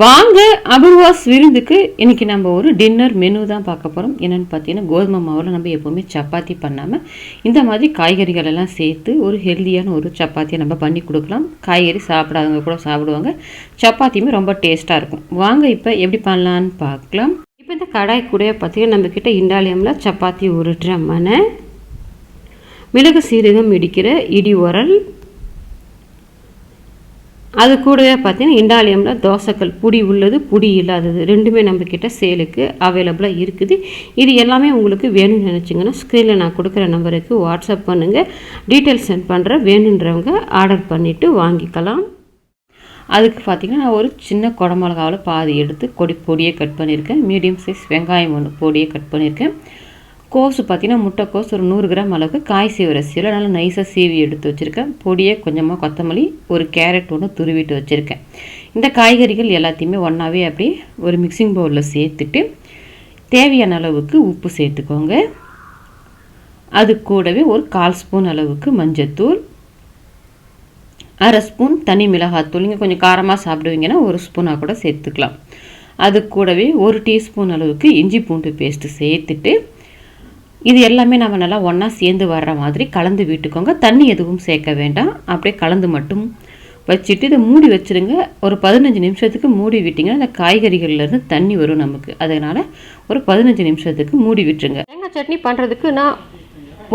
வாங்க அபூர்வாஸ் விருந்துக்கு இன்றைக்கி நம்ம ஒரு டின்னர் மெனு தான் பார்க்க போகிறோம் என்னென்னு பார்த்தீங்கன்னா கோதுமை மாவில் நம்ம எப்போவுமே சப்பாத்தி பண்ணாமல் இந்த மாதிரி காய்கறிகள் எல்லாம் சேர்த்து ஒரு ஹெல்த்தியான ஒரு சப்பாத்தியை நம்ம பண்ணி கொடுக்கலாம். காய்கறி சாப்பிடாதவங்க கூட சாப்பிடுவாங்க. சப்பாத்தியுமே ரொம்ப டேஸ்ட்டாக இருக்கும். வாங்க இப்போ எப்படி பண்ணலான்னு பார்க்கலாம். இப்போ இந்த கடாய் கூட பார்த்தீங்கன்னா நம்மக்கிட்ட இண்டாலியமில் சப்பாத்தி உருட்டுற மனை மிளகு சீரகம் இடிக்கிற இடி உரல் அது கூடவே பார்த்தீங்கன்னா இண்டாலியமில் தோசைக்கல் புடி உள்ளது புடி இல்லாதது. ரெண்டுமே நம்மக்கிட்ட சேலுக்கு அவைலபிளாக இருக்குது. இது எல்லாமே உங்களுக்கு வேணும்னு நினச்சிங்கன்னா ஸ்க்ரீனில் நான் கொடுக்குற நம்பருக்கு வாட்ஸ்அப் பண்ணுங்கள் டீட்டெயில்ஸ் சென்ட் பண்ணுறேன் வேணுன்றவங்க ஆர்டர் பண்ணிவிட்டு வாங்கிக்கலாம். அதுக்கு பார்த்தீங்கன்னா நான் ஒரு சின்ன குடமிளகாவில் பாதி எடுத்து கொடி பொடியை கட் பண்ணியிருக்கேன். மீடியம் சைஸ் வெங்காயம் ஒன்று பொடியை கட் பண்ணியிருக்கேன். கோஸு பார்த்தீங்கன்னா முட்டைக்கோஸ் ஒரு நூறு கிராம் அளவுக்கு காய் சீவிர சீவில் நல்லா நைஸாக சீவி எடுத்து வச்சுருக்கேன். பொடியை கொஞ்சமாக கொத்தமல்லி ஒரு கேரட் ஒன்று துருவிட்டு வச்சுருக்கேன். இந்த காய்கறிகள் எல்லாத்தையுமே ஒன்றாவே அப்படியே ஒரு மிக்சிங் பவுலில் சேர்த்துட்டு தேவையான அளவுக்கு உப்பு சேர்த்துக்கோங்க. அது கூடவே ஒரு கால் ஸ்பூன் அளவுக்கு மஞ்சத்தூள் அரை ஸ்பூன் தனி மிளகாத்தூள். நீங்கள் கொஞ்சம் காரமாக சாப்பிடுவீங்கன்னா ஒரு ஸ்பூனாக கூட சேர்த்துக்கலாம். அது கூடவே ஒரு டீஸ்பூன் அளவுக்கு இஞ்சி பூண்டு பேஸ்ட்டு சேர்த்துட்டு இது எல்லாமே நம்ம நல்லா ஒன்றா சேர்ந்து வர்ற மாதிரி கலந்து விட்டுக்கோங்க. தண்ணி எதுவும் சேர்க்க வேண்டாம். அப்படியே கலந்து மட்டும் வச்சுட்டு இதை மூடி வச்சுருங்க. ஒரு பதினஞ்சு நிமிஷத்துக்கு மூடி விட்டிங்கன்னா அந்த காய்கறிகள்லேருந்து தண்ணி வரும் நமக்கு. அதனால் ஒரு பதினஞ்சு நிமிஷத்துக்கு மூடி விட்டுருங்க. தேங்காய் சட்னி பண்ணுறதுக்கு நான்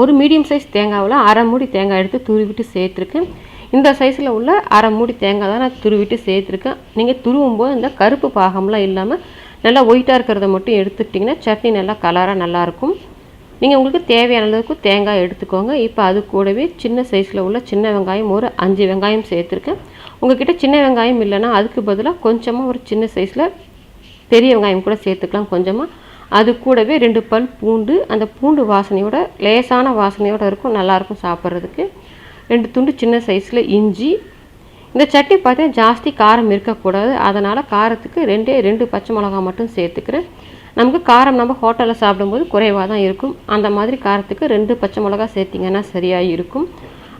ஒரு மீடியம் சைஸ் தேங்காவில் அரை மூடி தேங்காய் எடுத்து துருவிட்டு சேர்த்துருக்கேன். இந்த சைஸில் உள்ள அரை மூடி தேங்காய் தான் நான் துருவிட்டு சேர்த்துருக்கேன். நீங்கள் துருவும் போது இந்த கருப்பு பாகம்லாம் இல்லாமல் நல்லா ஒயிட்டாக இருக்கிறத மட்டும் எடுத்துக்கிட்டிங்கன்னா சட்னி நல்லா கலராக நல்லாயிருக்கும் நீங்கள் உங்களுக்கு தேவையான அளவுக்கு தேங்காய் எடுத்துக்கோங்க. இப்போ அது கூடவே சின்ன சைஸில் உள்ள சின்ன வெங்காயம் ஒரு அஞ்சு வெங்காயம் சேர்த்துருக்கேன். உங்ககிட்ட சின்ன வெங்காயம் இல்லைன்னா அதுக்கு பதிலாக கொஞ்சமாக ஒரு சின்ன சைஸில் பெரிய வெங்காயம் கூட சேர்த்துக்கலாம் கொஞ்சமாக அது கூடவே ரெண்டு பல் பூண்டு அந்த பூண்டு வாசனையோட லேசான வாசனையோடு இருக்கும் நல்லாயிருக்கும் சாப்பிட்றதுக்கு. ரெண்டு துண்டு சின்ன சைஸில் இஞ்சி. இந்த சட்னி பார்த்தீங்கன்னா ஜாஸ்தி காரம் இருக்கக்கூடாது. அதனால் காரத்துக்கு ரெண்டே ரெண்டு பச்சை மிளகா மட்டும் சேர்த்துக்கிறேன். நமக்கு காரம் நம்ம ஹோட்டலில் சாப்பிடும்போது குறைவாக தான் இருக்கும். அந்த மாதிரி காரத்துக்கு ரெண்டு பச்சை மிளகா சேர்த்திங்கன்னா சரியாக இருக்கும்.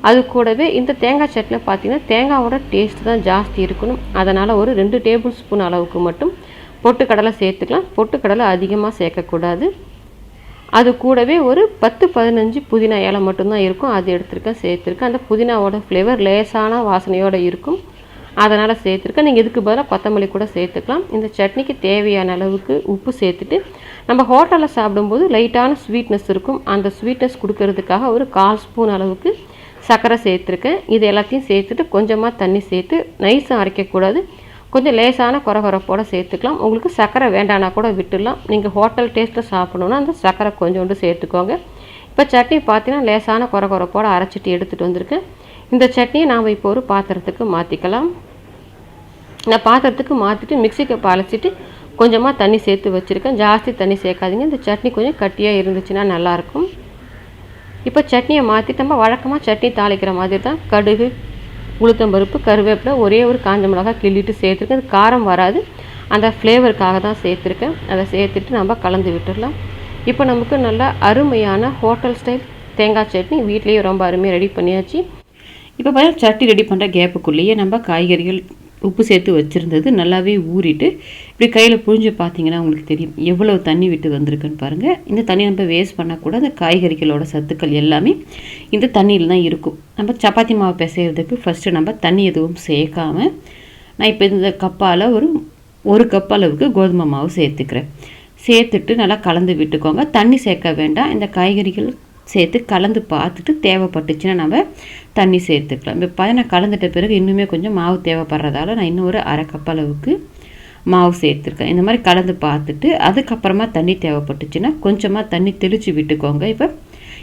அது கூடவே இந்த தேங்காய் சட்னியில் பார்த்தீங்கன்னா தேங்காவோட டேஸ்ட் தான் ஜாஸ்தி இருக்கணும். அதனால் ஒரு ரெண்டு டேபிள் ஸ்பூன் அளவுக்கு மட்டும் பொட்டுக்கடலை சேர்த்துக்கலாம். பொட்டுக்கடலை அதிகமாக சேர்க்கக்கூடாது. அது கூடவே ஒரு பத்து பதினஞ்சு புதினா இலை மட்டும்தான் இருக்கும். அது எடுத்துருக்கேன் சேர்த்துருக்கேன். அந்த புதினாவோட ஃப்ளேவர் லேசான வாசனையோடு இருக்கும். அதனால் சேர்த்துருக்கேன். நீங்கள் இதுக்கு பதிலாக கொத்தமல்லி கூட சேர்த்துக்கலாம். இந்த சட்னிக்கு தேவையான அளவுக்கு உப்பு சேர்த்துட்டு நம்ம ஹோட்டலில் சாப்பிடும்போது லைட்டான ஸ்வீட்னஸ் இருக்கும். அந்த ஸ்வீட்னஸ் கொடுக்கறதுக்காக ஒரு கால் ஸ்பூன் அளவுக்கு சர்க்கரை சேர்த்துருக்கேன். இது எல்லாத்தையும் சேர்த்துட்டு கொஞ்சமாக தண்ணி சேர்த்து நைஸாக அரைக்கக்கூடாது. கொஞ்சம் லேசான குறகுறப்போட சேர்த்துக்கலாம். உங்களுக்கு சர்க்கரை வேண்டானா கூட விட்டுடலாம். நீங்கள் ஹோட்டல் டேஸ்ட்டில் சாப்பிடணுன்னா அந்த சர்க்கரை கொஞ்சோண்டு சேர்த்துக்கோங்க. இப்போ சட்னி பார்த்தீங்கன்னா லேசான குறகுறப்போட அரைச்சிட்டு எடுத்துகிட்டு வந்திருக்கேன். இந்த சட்னியை நாம் இப்போ ஒரு பாத்திரத்துக்கு மாற்றிக்கலாம் நான் பாத்திரத்துக்கு மாற்றிட்டு மிக்சிக்கு பழச்சிட்டு கொஞ்சமாக தண்ணி சேர்த்து வச்சுருக்கேன். ஜாஸ்தி தண்ணி சேர்க்காதீங்க. இந்த சட்னி கொஞ்சம் கட்டியாக இருந்துச்சுன்னா நல்லாயிருக்கும். இப்போ சட்னியை மாற்றிட்டு நம்ம வழக்கமாக சட்னி தாளிக்கிற மாதிரி தான். கடுகு உளுத்தம்பருப்பு கருவேப்பிலை ஒரே ஒரு காஞ்ச மிளகா கிள்ளிட்டு சேர்த்துருக்கேன். அது காரம் வராது. அந்த ஃப்ளேவருக்காக தான் சேர்த்துருக்கேன். அதை சேர்த்துட்டு நம்ம கலந்து விட்டுடலாம். இப்போ நமக்கு நல்ல அருமையான ஹோட்டல் ஸ்டைல் தேங்காய் சட்னி வீட்லேயே ரொம்ப அருமையாக ரெடி பண்ணியாச்சு. இப்போ பார்த்தா சட்னி ரெடி பண்ணுற கேப்புக்குள்ளேயே நம்ம காய்கறிகள் உப்பு சேர்த்து வச்சுருந்தது நல்லாவே ஊறிட்டு இப்படி கையில் புழிஞ்சு பார்த்தீங்கன்னா உங்களுக்கு தெரியும் எவ்வளோ தண்ணி விட்டு வந்திருக்குன்னு பாருங்கள் இந்த தண்ணி நம்ம வேஸ்ட் பண்ணக்கூடாது அந்த காய்கறிகளோட சத்துக்கள் எல்லாமே இந்த தண்ணியில் தான் இருக்கும். நம்ம சப்பாத்தி மாவு பிசைகிறதுக்கு ஃபஸ்ட்டு நம்ம தண்ணி எதுவும் சேர்க்காம நான் இப்போ இந்த கப்பால் ஒரு ஒரு கப் அளவுக்கு கோதுமை மாவு சேர்த்துக்கிறேன். சேர்த்துட்டு நல்லா கலந்து விட்டுக்கோங்க. தண்ணி சேர்க்க வேண்டாம். இந்த காய்கறிகள் சேர்த்து கலந்து பார்த்துட்டு தேவைப்பட்டுச்சுன்னா நம்ம தண்ணி சேர்த்துக்கலாம். இப்போ பார்த்தா நான் கலந்துட்ட பிறகு இன்னுமே கொஞ்சம் மாவு தேவைப்படுறதால நான் இன்னும் ஒரு அரை கப் அளவுக்கு மாவு சேர்த்துருக்கேன். இந்த மாதிரி கலந்து பார்த்துட்டு அதுக்கப்புறமா தண்ணி தேவைப்பட்டுச்சுன்னா கொஞ்சமாக தண்ணி தெளித்து விட்டுக்கோங்க. இப்போ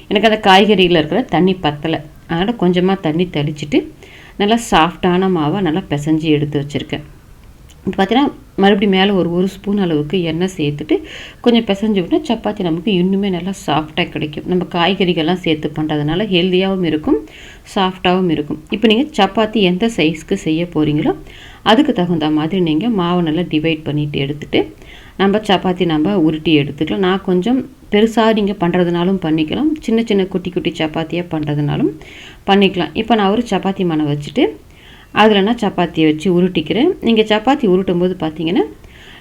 எனக்கு அந்த காய்கறியில் இருக்கிற தண்ணி பத்தலை. அதனால் கொஞ்சமாக தண்ணி தெளிச்சுட்டு நல்லா சாஃப்டான மாவை நல்லா பிசைஞ்சு எடுத்து வச்சுருக்கேன். பார்த்தீங்கன்னா மறுபடியும் மேலே ஒரு ஒரு ஸ்பூன் அளவுக்கு எண்ணெய் சேர்த்துட்டு கொஞ்சம் பிசைஞ்சு விட்டால் சப்பாத்தி நமக்கு இன்னுமே நல்லா சாஃப்டாக கிடைக்கும். நம்ம காய்கறிகள்லாம் சேர்த்து பண்ணுறதுனால ஹெல்த்தியாகவும் இருக்கும் சாஃப்டாகவும் இருக்கும். இப்போ நீங்கள் சப்பாத்தி எந்த சைஸ்க்கு செய்ய போகிறீங்களோ அதுக்கு தகுந்த மாதிரி நீங்கள் மாவை நல்லா டிவைட் பண்ணிவிட்டு எடுத்துகிட்டு நம்ம சப்பாத்தி நம்ம உருட்டி எடுத்துக்கலாம். நான் கொஞ்சம் பெருசாக நீங்கள் பண்ணுறதுனாலும் பண்ணிக்கலாம். சின்ன சின்ன குட்டி குட்டி சப்பாத்தியாக பண்ணுறதுனாலும் பண்ணிக்கலாம். இப்போ நான் ஒரு சப்பாத்தி மனை வச்சுட்டு அதில் நான் சப்பாத்தியை வச்சு உருட்டிக்கிறேன். நீங்கள் சப்பாத்தி உருட்டும் போது பார்த்தீங்கன்னா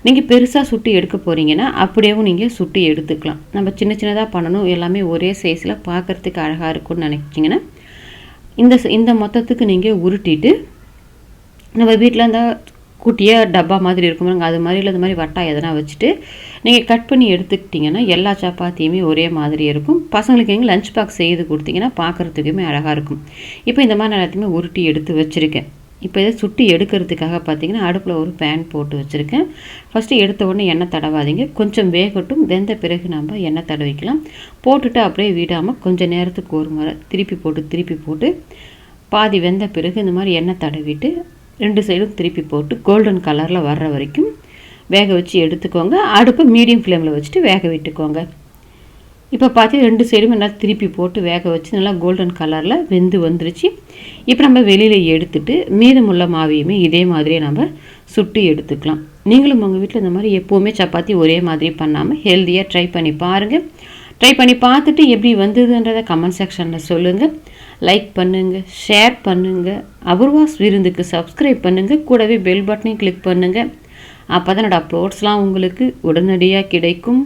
நீங்கள் பெருசாக சுட்டு எடுக்க போகிறீங்கன்னா அப்படியேவும் நீங்கள் சுட்டு எடுத்துக்கலாம். நம்ம சின்ன சின்னதாக பண்ணணும். எல்லாமே ஒரே சைஸில் பார்க்குறதுக்கு அழகாக இருக்கும்னு நினச்சிங்கன்னா இந்த இந்த மொத்தத்துக்கு நீங்கள் உருட்டிட்டு நம்ம வீட்டில் இருந்தால் குட்டியாக டப்பா மாதிரி இருக்கும் அது மாதிரி இல்லை இந்த மாதிரி வட்டா எதனா வச்சுட்டு நீங்கள் கட் பண்ணி எடுத்துக்கிட்டிங்கன்னா எல்லா சப்பாத்தியுமே ஒரே மாதிரி இருக்கும். பசங்களுக்கு எங்கே லஞ்ச் பாக்ஸ் செய்து கொடுத்தீங்கன்னா பார்க்குறதுக்குமே அழகாக இருக்கும். இப்போ இந்த மாதிரி நான் எல்லாத்தையுமே உருட்டி எடுத்து வச்சுருக்கேன். இப்போ இதை சுட்டி எடுக்கிறதுக்காக பார்த்தீங்கன்னா அடுப்பில் ஒரு பேன் போட்டு வச்சுருக்கேன். ஃபஸ்ட்டு எடுத்த உடனே எண்ணெய் தடவாதீங்க. கொஞ்சம் வேகட்டும். வெந்த பிறகு நம்ம எண்ணெய் தடவிக்கலாம். போட்டுட்டு அப்படியே விடாமல் கொஞ்சம் நேரத்துக்கு ஒரு முறை திருப்பி போட்டு திருப்பி போட்டு பாதி வெந்த பிறகு இந்த மாதிரி எண்ணெய் தடவிட்டு ரெண்டு சைடும் திருப்பி போட்டு கோல்டன் கலரில் வர்ற வரைக்கும் வேக வச்சு எடுத்துக்கோங்க. அடுப்பை மீடியம் ஃப்ளேமில் வச்சுட்டு வேக விட்டுக்கோங்க. இப்போ பார்த்து ரெண்டு சைடும் நல்லா திருப்பி போட்டு வேக வச்சு நல்லா கோல்டன் கலரில் வெந்து வந்துருச்சு. இப்போ நம்ம வெளியில் எடுத்துட்டு மீதமுள்ள மாவையுமே இதே மாதிரியே நம்ம சுட்டு எடுத்துக்கலாம். நீங்களும் உங்கள் வீட்டில் இந்த மாதிரி எப்போவுமே சப்பாத்தி ஒரே மாதிரி பண்ணாமல் ஹெல்த்தியாக ட்ரை பண்ணி பாருங்கள் ட்ரை பண்ணி பார்த்துட்டு எப்படி வந்ததுன்றதை கமெண்ட் செக்ஷனில் சொல்லுங்கள் லைக் பண்ணுங்கள் ஷேர் பண்ணுங்கள் அபூர்வாஸ் விருந்துக்கு சப்ஸ்கிரைப் பண்ணுங்கள் கூடவே பெல் பட்டனையும் கிளிக் பண்ணுங்கள் அப்போ தான் என்னோடய அப்லோட்ஸ்லாம் உங்களுக்கு உடனடியாக கிடைக்கும்.